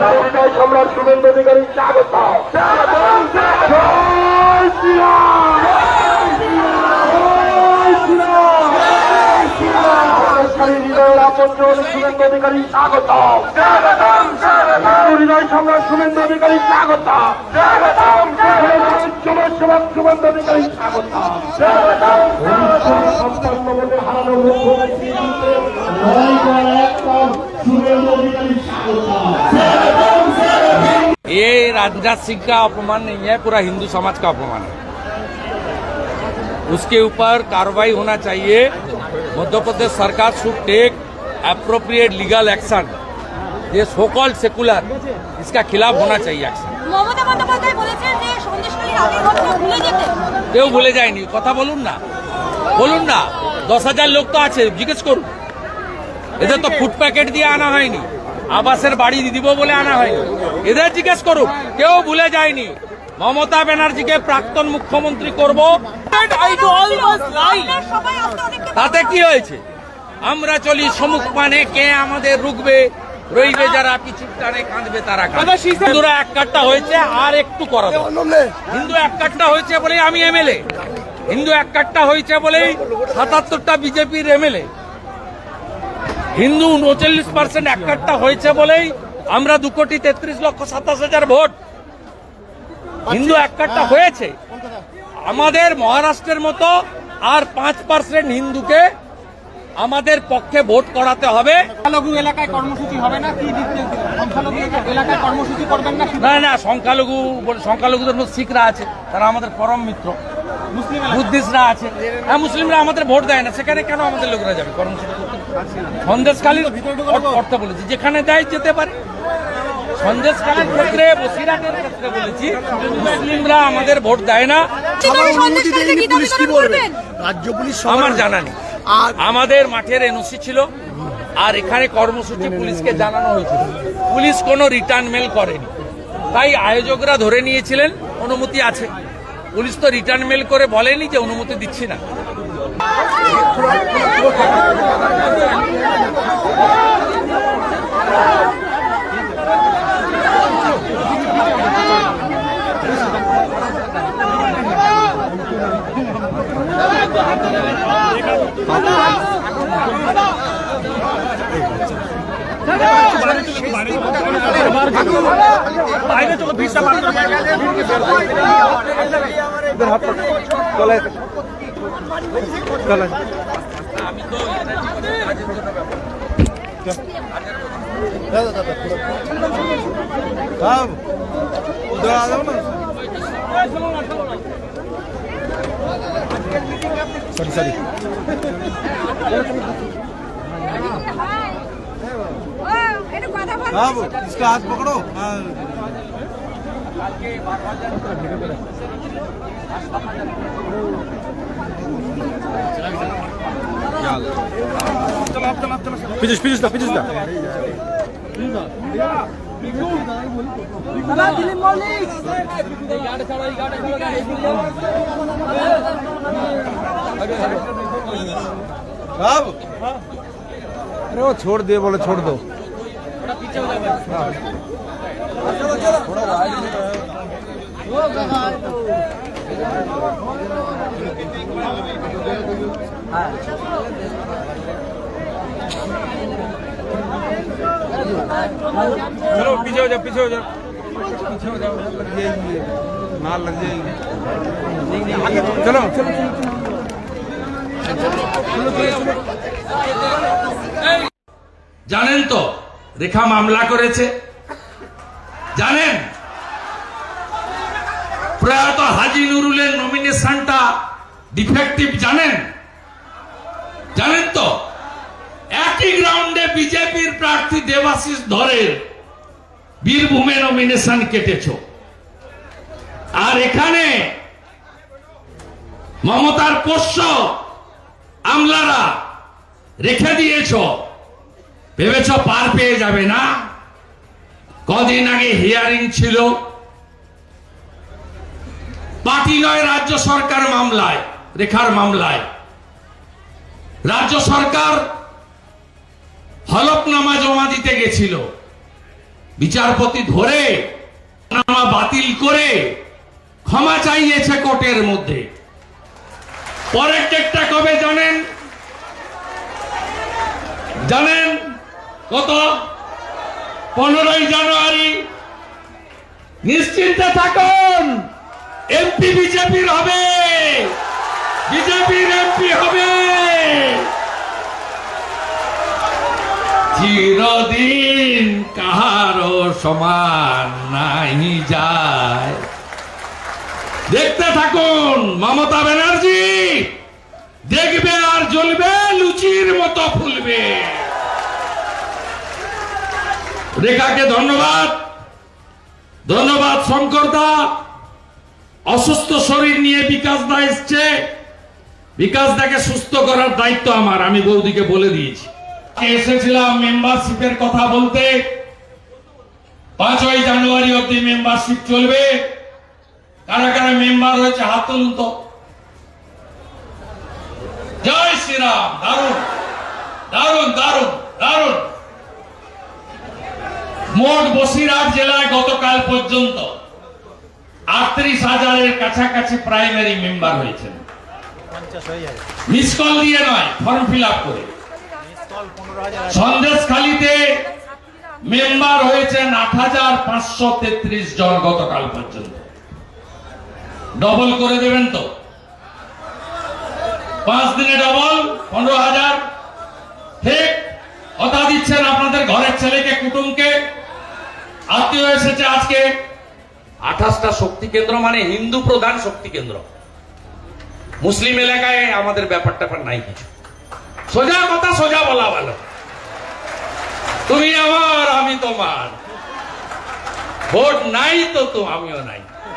সন্দেশখালীতে সম্রাট শুভেন্দু অধিকারী স্বাগত। জয় শ্রীরাম! হৃদয়ের আপনজন শুভেন্দু অধিকারী স্বাগত। হৃদয় সম্রাট শুভেন্দু অধিকারী স্বাগত। সমাজ শুভেন্দু অধিকারী স্বাগত। হারানো মুখ্যমন্ত্রী লড়াই করার একদম শুভেন্দু অধিকারী স্বাগত ये राजनाथ सिंह का अपमान नहीं है पूरा हिंदू समाज का अपमान है उसके ऊपर कार्रवाई होना चाहिए मध्य प्रदेश सरकार should take appropriate legal action ये सोकॉल्ड सेकुलर इसका खिलाफ होना चाहिए एक्शन মমতা বন্দ্যোপাধ্যায় বলেছেন যে সন্দেশকালীর আগের ঘটনা ভুলে যেতে কেউ ভুলে যায়নি কথা বলুন না বলুন না দশ হাজার লোক তো আছে জিজ্ঞেস করুন এদের তো ফুড প্যাকেট দিয়ে আনা হয়নি আবাসের বাড়ি দিব বলে আনা হয়নি এদের জিজ্ঞেস করুন কেউ ভুলে যায়নি। মমতা ব্যানার্জিকে প্রাক্তন মুখ্যমন্ত্রী করব। তাতে কি হয়েছে? আমরা চলি সমুখ মানে কে আমাদের রুখবে? রইবে যারা পিছুর টানে কাঁদবে তারা হিন্দুরা এক কাট্টা হয়েছে আর একটু করা হিন্দু এক কাট্টা হয়েছে বলেই আমি এমএলএ। হিন্দু এক কাট্টা হয়েছে বলেই সাতাত্তরটা বিজেপির এমএলএ। হিন্দু উনচল্লিশ পার্সেন্ট এক কাট্টা হয়েছে বলেই আমরা দু কোটি তেত্রিশ লক্ষ সাতাশ হাজার ভোট। হিন্দু এক কাট্টা হয়েছে। আমাদের মহারাষ্ট্রের মতো আর পাঁচ পার্সেন্ট হিন্দুকে আমাদের পক্ষে ভোট করাতে হবে। সংখ্যালঘু এলাকায় কর্মসূচি হবে না? কি এলাকায় কর্মসূচি করবেন না না না সংখ্যালঘু সংখ্যালঘুদের মধ্যে শিখরা আছে। তারা আমাদের পরম মিত্র। মুসলিম বুদ্ধিস্টরা আছে। হ্যাঁ মুসলিমরা আমাদের ভোট দেয় না। সেখানে কেন আমাদের লোকরা যাবে কর্মসূচি? অর্থ- অর্থ বলেছি যেখানে দেয় যেতে পারে। সন্দেশখালীর ক্ষেত্রে বসিরহাটের ক্ষেত্রে বলেছি মুসলিমরা আমাদের ভোট দেয় না। রাজ্য পুলিশ আমার জানা নেই। আর আমাদের মাঠের এনওসি ছিল আর এখানে কর্মসূচি পুলিশকে জানানো হয়েছিল। পুলিশ কোনো রিটার্ন মেল করেনি। তাই আয়োজকরা ধরে নিয়েছিলেন অনুমতি আছে। পুলিশ তো রিটার্ন মেল করে বলেনি যে অনুমতি দিচ্ছি না। আমি তো কাজের জন্য ব্যাপার। सॉरी सॉरी ও, একটু কথা বল हाँ वो इसका हाथ पकड़ो हाँ পিছুস পিছুস না পিছুস না अब अरे वो छोड़ दे बोले छोड़ दो चलो पीछे हो जाओ पीछे हो जाओ पीछे हो जाओ लग जाएगी माल लग जाएगी आगे चलो चलो चलो জানেন তো রেখা মামলা করেছে জানেন প্রয়াত হাজি নুরুলের নমিনেশনটা ডিফেক্টিভ জানেন? জানেন তো? একই গ্রাউন্ডে বিজেপির প্রার্থী দেবাশিস ধরের বীরভূমে নমিনেশন কেটেছ। আর এখানে মমতার পোষ্য আমলারা রেখে দিয়েছ। ভেবেছ পার পেয়ে যাবে না? কদিন আগে হিয়ারিং ছিল। পার্টি নয়, রাজ্য সরকার মামলায়, রেখার মামলায়। রাজ্য সরকার হলফনামা জমা দিতে গেছিল। বিচারপতি ধরে নামা বাতিল করে ক্ষমা চাইয়েছে কোর্টের মধ্যে। পরের ডেটটা কবে জানেন? জানেন কত? পনেরোই জানুয়ারি। নিশ্চিন্তে থাকুন! এমপি বিজেপির হবে। বিজেপির এমপি হবে। চিরদিন কাহারও সমান নাই যায়। দেখতে থাকুন, মমতা ব্যানার্জি। দেখবে আর জ্বলবে, লুচির মতো ফুলবে। রেখাকে ধন্যবাদ। ধন্যবাদ, শঙ্কর দা। অসুস্থ শরীর নিয়ে বিকাশ দা এসছে। বিকাশ দাকে সুস্থ করার দায়িত্ব আমার, আমি বৌদিকে বলে দিয়েছি। এসেছিলাম মেম্বারশিপের কথা বলতে। পাঁচই জানুয়ারি অব্দি মেম্বারশিপ চলবে। কারা কারা মেম্বার হয়েছে, হাত তুলুন তো। জয় শ্রীরাম, দারুণ। দারুণ দারুণ দারুণ। মোট বসিরহাট জেলায় গতকাল পর্যন্ত আটত্রিশ হাজারের কাছাকাছি প্রাইমারি মেম্বার হয়েছেন। মিস কল দিয়ে নয় ফর্ম ফিল আপ করে। সন্দেশখালীতে মেম্বার হয়েছেন আট হাজার পাঁচশো তেত্রিশ জন গতকাল পর্যন্ত। ডবল করে দেবেন তো। পাঁচ দিনে ডবল পনেরো হাজার। ঠিক। কথা দিচ্ছেন আপনাদের ঘরের ছেলেকে কুটুমকে। আত্মীয় এসেছে আজকে। আঠাশটা শক্তি কেন্দ্র মানে হিন্দু প্রধান শক্তি কেন্দ্র। মুসলিম এলাকায় আমাদের ব্যাপার ট্যাপার নাই কিছু। সোজা কথা সোজা বলা ভালো। তুমি আমার, আমি তোমার। ভোট নাই তো তো, আমিও নাই।